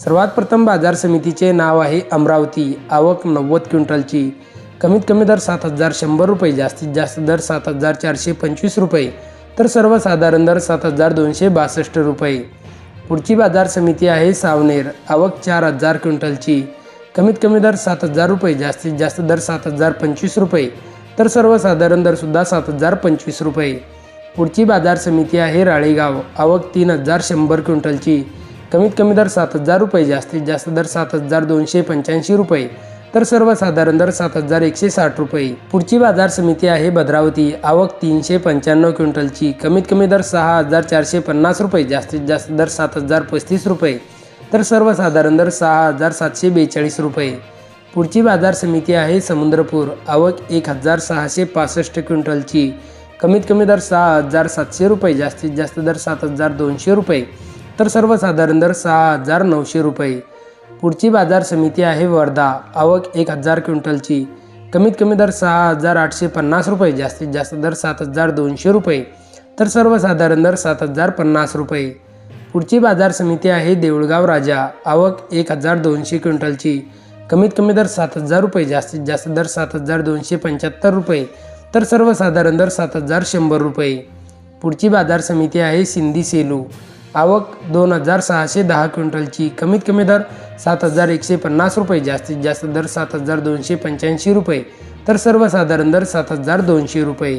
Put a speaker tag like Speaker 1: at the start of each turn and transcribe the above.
Speaker 1: सर्वात प्रथम बाजार समितीचे नाव आहे अमरावती. आवक नव्वद क्विंटलची. कमीत कमी दर सात हजार शंभर रुपये जास्तीत जास्त दर सात हजार चारशे पंचवीस रुपये तर सर्वसाधारण दर सात हजार दोनशे बासष्ट रुपये. पुढची बाजार समिती आहे सावनेर. आवक चार हजार क्विंटलची. कमीत कमी दर सात हजार रुपये जास्तीत जास्त दर सात हजार पंचवीस रुपये तर सर्वसाधारण दरसुद्धा सात हजार पंचवीस रुपये. पुढची बाजार समिती आहे राळेगाव. आवक तीन हजार शंभर क्विंटलची. कमीत कमी दर सात हजार रुपये जास्तीत जास्त दर सात हजार दोनशे पंच्याऐंशी रुपये. तर सर्वसाधारण दर सात हजार एकशे साठ रुपये. पुढची बाजार समिती आहे भद्रावती. आवक तीनशे पंच्याण्णव क्विंटलची. कमीत कमी दर सहा हजार चारशे पन्नास रुपये जास्तीत जास्त दर सात हजार पस्तीस रुपये. तर सर्वसाधारण दर सहा हजार सातशे बेचाळीस रुपये. पुढची बाजार समिती आहे समुद्रपूर. आवक एक हजार सहाशे पासष्ट क्विंटलची. कमीत कमी दर सहा हजार सातशे रुपये जास्तीत जास्त दर सात हजार दोनशे रुपये. तर सर्वसाधारण दर सहा हजार नऊशे रुपये. पुढची बाजार समिती आहे वर्धा. आवक एक हजार क्विंटलची. कमीत कमी दर सहा हजार आठशे पन्नास रुपये. जास्तीत जास्त दर सात हजार दोनशे रुपये. तर सर्वसाधारण दर सात हजार पन्नास रुपये. पुढची बाजार समिती आहे देऊळगाव राजा. आवक एक हजार दोनशे क्विंटलची. कमीत कमी दर सात हजार रुपये. जास्तीत जास्त दर सात हजार दोनशे पंच्याहत्तर रुपये. तर सर्वसाधारण दर सात हजार शंभर रुपये. पुढची बाजार समिती आहे सिंधी सेलू. आवक दोन हजार सहाशे दहा क्विंटलची. कमीत कमी दर सात हजार एकशे पन्नास रुपये जास्तीत जास्त दर सात हजार दोनशे पंच्याऐंशी रुपये. तर सर्वसाधारण दर सात हजार दोनशे रुपये.